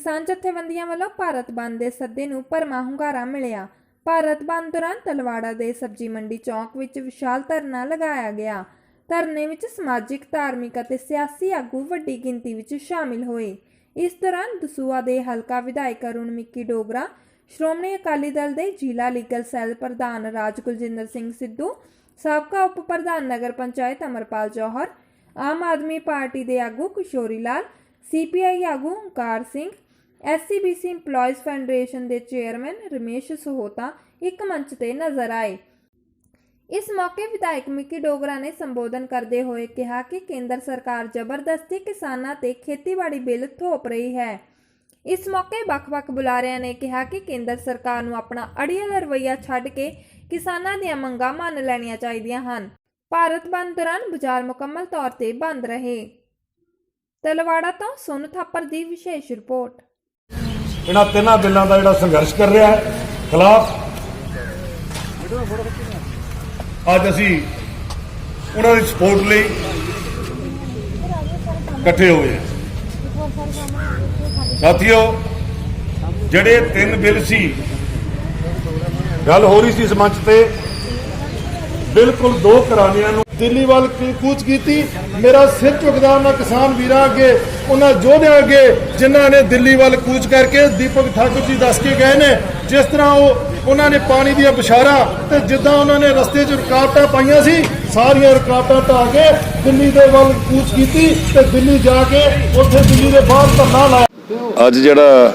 ਕਿਸਾਨ ਜਥੇਬੰਦੀਆਂ ਵੱਲੋਂ ਭਾਰਤ ਬੰਦ ਦੇ ਸੱਦੇ ਨੂੰ ਭਰਮਾ ਹੁੰਗਾਰਾ ਮਿਲਿਆ। ਭਾਰਤ ਬੰਦ ਦੌਰਾਨ ਤਲਵਾੜਾ ਦੇ ਸਬਜ਼ੀ ਮੰਡੀ ਚੌਂਕ ਵਿੱਚ ਵਿਸ਼ਾਲ ਧਰਨਾ ਲਗਾਇਆ ਗਿਆ। ਧਰਨੇ ਵਿੱਚ ਸਮਾਜਿਕ, ਧਾਰਮਿਕ ਅਤੇ ਸਿਆਸੀ ਆਗੂ ਵੱਡੀ ਗਿਣਤੀ ਵਿੱਚ ਸ਼ਾਮਿਲ ਹੋਏ। ਇਸ ਦੌਰਾਨ ਦਸੂਆ ਦੇ ਹਲਕਾ ਵਿਧਾਇਕ ਅਰੁਣ ਮਿੱਕੀ ਡੋਗਰਾ, ਸ਼੍ਰੋਮਣੀ ਅਕਾਲੀ ਦਲ ਦੇ ਜ਼ਿਲ੍ਹਾ ਲੀਗਲ ਸੈੱਲ ਪ੍ਰਧਾਨ ਰਾਜ ਕੁਲਜਿੰਦਰ ਸਿੰਘ ਸਿੱਧੂ, ਸਾਬਕਾ ਉਪ ਪ੍ਰਧਾਨ ਨਗਰ ਪੰਚਾਇਤ ਅਮਰਪਾਲ ਜੋਹਰ, ਆਮ ਆਦਮੀ ਪਾਰਟੀ ਦੇ ਆਗੂ ਕਿਸ਼ੋਰੀ ਲਾਲ ਸੀਪੀਆਈ ਆਗੂ Onkar Singh SC BC EMPLOYEES federation ਦੇ ਚੇਅਰਮੈਨ ਰਮੇਸ਼ ਸਹੋਤਾ ਇੱਕ ਮੰਚ ਤੇ ਨਜ਼ਰ ਆਏ। ਇਸ ਮੌਕੇ ਵਿਧਾਇਕ ਮਿੱਕੀ ਡੋਗਰਾ ਨੇ ਸੰਬੋਧਨ ਕਰਦੇ ਹੋਏ ਕਿਹਾ ਕਿ ਕੇਂਦਰ ਸਰਕਾਰ ਜ਼ਬਰਦਸਤੀ ਕਿਸਾਨਾਂ ਤੇ ਖੇਤੀਬਾੜੀ ਬਿੱਲ ਥੋਪ ਰਹੀ ਹੈ। ਇਸ ਮੌਕੇ ਵੱਖ-ਵੱਖ ਬੁਲਾਰਿਆਂ ਨੇ ਕਿਹਾ ਕਿ ਕੇਂਦਰ ਸਰਕਾਰ ਨੂੰ ਆਪਣਾ ਅੜੀਅਲ ਰਵੱਈਆ ਛੱਡ ਕੇ ਕਿਸਾਨਾਂ ਦੀਆਂ ਮੰਗਾਂ ਮੰਨ ਲੈਣੀਆਂ ਚਾਹੀਦੀਆਂ ਹਨ। ਭਾਰਤ ਬੰਦ ਦੌਰਾਨ ਬਾਜ਼ਾਰ ਮੁਕੰਮਲ ਤੌਰ ਤੇ ਬੰਦ ਰਹੇ। ਤਲਵਾੜਾ ਤੋਂ ਸੁਨ ਥਾਪਰ ਦੀ ਵਿਸ਼ੇਸ਼ ਰਿਪੋਰਟ। ਇਹਨਾਂ ਤਿੰਨਾਂ ਬਿੱਲਾਂ ਦਾ ਜਿਹੜਾ ਸੰਘਰਸ਼ ਕਰ ਰਿਹਾ ਹੈ, ਖਿਲਾਫ ਅੱਜ ਅਸੀਂ ਉਹਨਾਂ ਦੀ ਸਪੋਰਟ ਲਈ ਇਕੱਠੇ ਹੋਏ ਹਾਂ। ਸਾਥੀਓ, ਜਿਹੜੇ ਤਿੰਨ ਬਿੱਲ ਸੀ, ਗੱਲ ਹੋ ਰਹੀ ਸੀ ਇਸ ਮੰਚ ਤੇ, ਬਿਲਕੁਲ ਦੋ ਘਰਾਣਿਆਂ ਨੂੰ ਦਿੱਲੀ ਵੱਲ ਕੂਚ ਕੀਤੀ? ਮੇਰਾ ਸਿਰ ਝੁਕਦਾ ਉਹਨਾਂ ਕਿਸਾਨ ਵੀਰਾਂ ਅੱਗੇ, ਉਹਨਾਂ ਯੋਧਿਆਂ ਅੱਗੇ, ਜਿਨ੍ਹਾਂ ਨੇ ਦਿੱਲੀ ਵੱਲ ਕੂਚ ਕਰਕੇ ਦੀਪਕ ਠਾਕੁਰ ਜੀ ਦੱਸ ਕੇ ਗਏ ਨੇ, ਜਿਸ ਤਰ੍ਹਾਂ ਉਹ, ਉਹਨਾਂ ਨੇ ਪਾਣੀ ਦੀਆਂ ਬਸ਼ਾਰਾਂ ਤੇ ਜਿੱਦਾਂ ਉਹਨਾਂ ਨੇ ਰਸਤੇ 'ਚ ਰੁਕਾਵਟਾਂ ਪਾਈਆਂ ਸੀ, ਸਾਰੀਆਂ ਰੁਕਾਵਟਾਂ ਢਾਹ ਕੇ ਦਿੱਲੀ ਦੇ ਵੱਲ ਕੂਚ ਕੀਤੀ ਤੇ ਦਿੱਲੀ ਜਾ ਕੇ ਉੱਥੇ ਦਿੱਲੀ ਦੇ ਬਾਹਰ ਧਰਨਾ ਲਾਇਆ। ਅੱਜ ਜਿਹੜਾ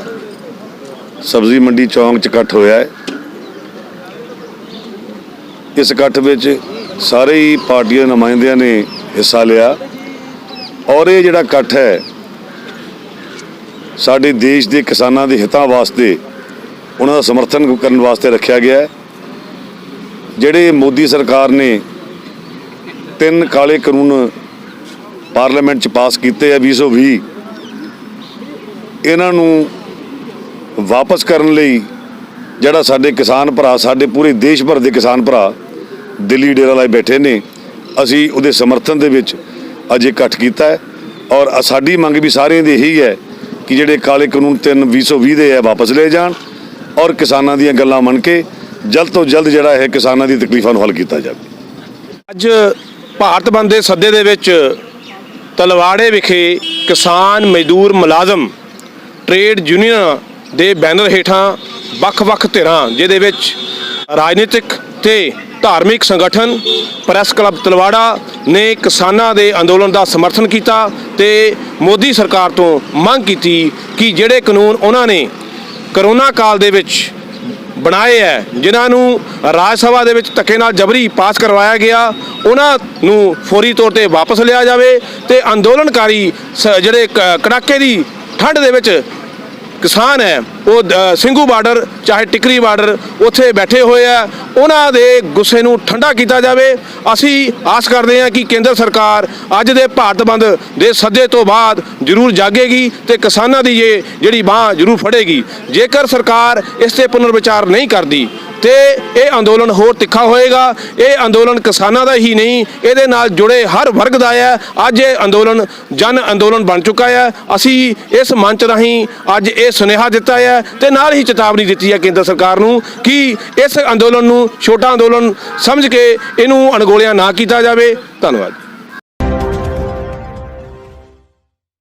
ਸਬਜ਼ੀ ਮੰਡੀ ਚੌਂਕ 'ਚ ਇਕੱਠ ਹੋਇਆ ਹੈ, ਇਸ ਇਕੱਠ ਵਿੱਚ ਸਾਰੇ ਹੀ ਪਾਰਟੀਆਂ ਦੇ ਨੁਮਾਇੰਦਿਆਂ ਨੇ ਹਿੱਸਾ ਲਿਆ ਔਰ ਇਹ ਜਿਹੜਾ ਇਕੱਠ ਹੈ, ਸਾਡੇ ਦੇਸ਼ ਦੇ ਕਿਸਾਨਾਂ ਦੇ ਹਿੱਤਾਂ ਵਾਸਤੇ ਉਹਨਾਂ ਦਾ ਸਮਰਥਨ ਕਰਨ ਵਾਸਤੇ ਰੱਖਿਆ ਗਿਆ ਹੈ। ਜਿਹੜੇ ਮੋਦੀ ਸਰਕਾਰ ਨੇ ਤਿੰਨ ਕਾਲੇ ਕਾਨੂੰਨ ਪਾਰਲੀਮੈਂਟ 'ਚ ਪਾਸ ਕੀਤੇ ਆ 2020 ਇਹਨਾਂ ਨੂੰ ਵਾਪਸ ਕਰਨ ਲਈ ਜਿਹੜਾ ਸਾਡੇ ਕਿਸਾਨ ਭਰਾ, ਸਾਡੇ ਪੂਰੇ ਦੇਸ਼ ਭਰ ਦੇ ਕਿਸਾਨ ਭਰਾ ਦਿੱਲੀ ਡੇਰਾ ਲਾਏ ਬੈਠੇ ਨੇ, ਅਸੀਂ ਉਹਦੇ ਸਮਰਥਨ ਦੇ ਵਿੱਚ ਅੱਜ ਇਕੱਠ ਕੀਤਾ ਹੈ ਔਰ ਸਾਡੀ ਮੰਗ ਵੀ ਸਾਰਿਆਂ ਦੀ ਇਹੀ ਹੈ ਕਿ ਜਿਹੜੇ ਕਾਲੇ ਕਾਨੂੰਨ 3 2020 ਦੇ ਹੈ ਵਾਪਸ ਲਏ ਜਾਣ ਔਰ ਕਿਸਾਨਾਂ ਦੀਆਂ ਗੱਲਾਂ ਮੰਨ ਕੇ ਜਲਦ ਤੋਂ ਜਲਦ ਜਿਹੜਾ ਇਹ ਕਿਸਾਨਾਂ ਦੀ ਤਕਲੀਫਾਂ ਨੂੰ ਹੱਲ ਕੀਤਾ ਜਾਵੇ। ਅੱਜ ਭਾਰਤ ਬੰਦ ਦੇ ਸੱਦੇ ਦੇ ਵਿੱਚ ਤਲਵਾੜੇ ਵਿਖੇ ਕਿਸਾਨ ਮਜ਼ਦੂਰ ਮੁਲਾਜ਼ਮ ਟ੍ਰੇਡ ਯੂਨੀਅਨ ਦੇ ਬੈਨਰ ਹੇਠਾਂ ਵੱਖ-ਵੱਖ ਧਿਰਾਂ, ਜਿਹਦੇ ਵਿੱਚ ਰਾਜਨੀਤਿਕ ਤੇ ਧਾਰਮਿਕ ਸੰਗਠਨ ਪ੍ਰੈਸ ਕਲੱਬ ਤਲਵਾੜਾ ਨੇ ਕਿਸਾਨਾਂ ਦੇ ਅੰਦੋਲਨ ਦਾ ਸਮਰਥਨ ਕੀਤਾ ਤੇ ਮੋਦੀ ਸਰਕਾਰ ਤੋਂ ਮੰਗ ਕੀਤੀ ਕਿ ਜਿਹੜੇ ਕਾਨੂੰਨ ਉਹਨਾਂ ਨੇ ਕਰੋਨਾ ਕਾਲ ਦੇ ਵਿੱਚ ਬਣਾਏ ਹੈ, ਜਿਨ੍ਹਾਂ ਨੂੰ ਰਾਜ ਸਭਾ ਦੇ ਵਿੱਚ ਧੱਕੇ ਨਾਲ ਜਬਰੀ ਪਾਸ ਕਰਵਾਇਆ ਗਿਆ, ਉਹਨਾਂ ਨੂੰ ਫੌਰੀ ਤੌਰ ਤੇ ਵਾਪਸ ਲਿਆ ਜਾਵੇ ਤੇ ਅੰਦੋਲਨਕਾਰੀ ਸ- ਜਿਹੜੇ ਕ- ਕੜਾਕੇ ਦੀ ਠੰਡ ਦੇ ਵਿੱਚ ਕਿਸਾਨ ਹੈ, ਉਹ ਦ- ਸਿੰਘੂ ਬਾਰਡਰ, ਚਾਹੇ ਟਿਕਰੀ ਬਾਰਡਰ, ਉੱਥੇ ਬੈਠੇ ਹੋਏ ਆ। ਉਹਨਾਂ ਦੇ ਗੁੱਸੇ ਨੂੰ ਠੰਡਾ ਕੀਤਾ ਜਾਵੇ। ਅਸੀਂ ਆਸ ਕਰਦੇ ਹਾਂ ਕਿ ਕੇਂਦਰ ਸਰਕਾਰ ਅੱਜ ਦੇ ਭਾਰਤ ਬੰਦ ਦੇ ਸੱਦੇ ਤੋਂ ਬਾਅਦ ਜ਼ਰੂਰ ਜਾਗੇਗੀ ਤੇ ਕਿਸਾਨਾਂ ਦੀ ਇਹ ਜਿਹੜੀ ਬਾਹ ਜ਼ਰੂਰ ਫੜੇਗੀ। ਜੇਕਰ ਸਰਕਾਰ ਇਸ ਤੇ ਪੁਨਰ ਵਿਚਾਰ ਨਹੀਂ ਕਰਦੀ ਤੇ ਇਹ ਅੰਦੋਲਨ ਹੋਰ ਤਿੱਖਾ ਹੋਏਗਾ, ਇਹ ਅੰਦੋਲਨ ਕਿਸਾਨਾਂ ਦਾ ਹੀ ਨਹੀਂ, ਇਹਦੇ ਨਾਲ ਜੁੜੇ ਹਰ ਵਰਗ ਦਾ ਹੈ। ਅੱਜ ਇਹ ਅੰਦੋਲਨ, ਜਨ ਅੰਦੋਲਨ ਬਣ ਚੁੱਕਾ ਹੈ। ਅਸੀਂ ਇਸ ਮੰਚ ਰਾਹੀਂ ਅੱਜ ਇਹ ਸੁਨੇਹਾ ਦਿੱਤਾ ਹੈ ਤੇ ਨਾਲ ਹੀ ਚੇਤਾਵਨੀ ਦਿੱਤੀ ਹੈ ਕੇਂਦਰ ਸਰਕਾਰ ਨੂੰ ਕਿ ਇਸ ਅੰਦੋਲਨ ਨੂੰ, ਛੋਟਾ ਅੰਦੋਲਨ ਸਮਝ ਕੇ ਇਹਨੂੰ ਅਣਗੋਲਿਆ ਨਾ ਕੀਤਾ ਜਾਵੇ। ਧੰਨਵਾਦ।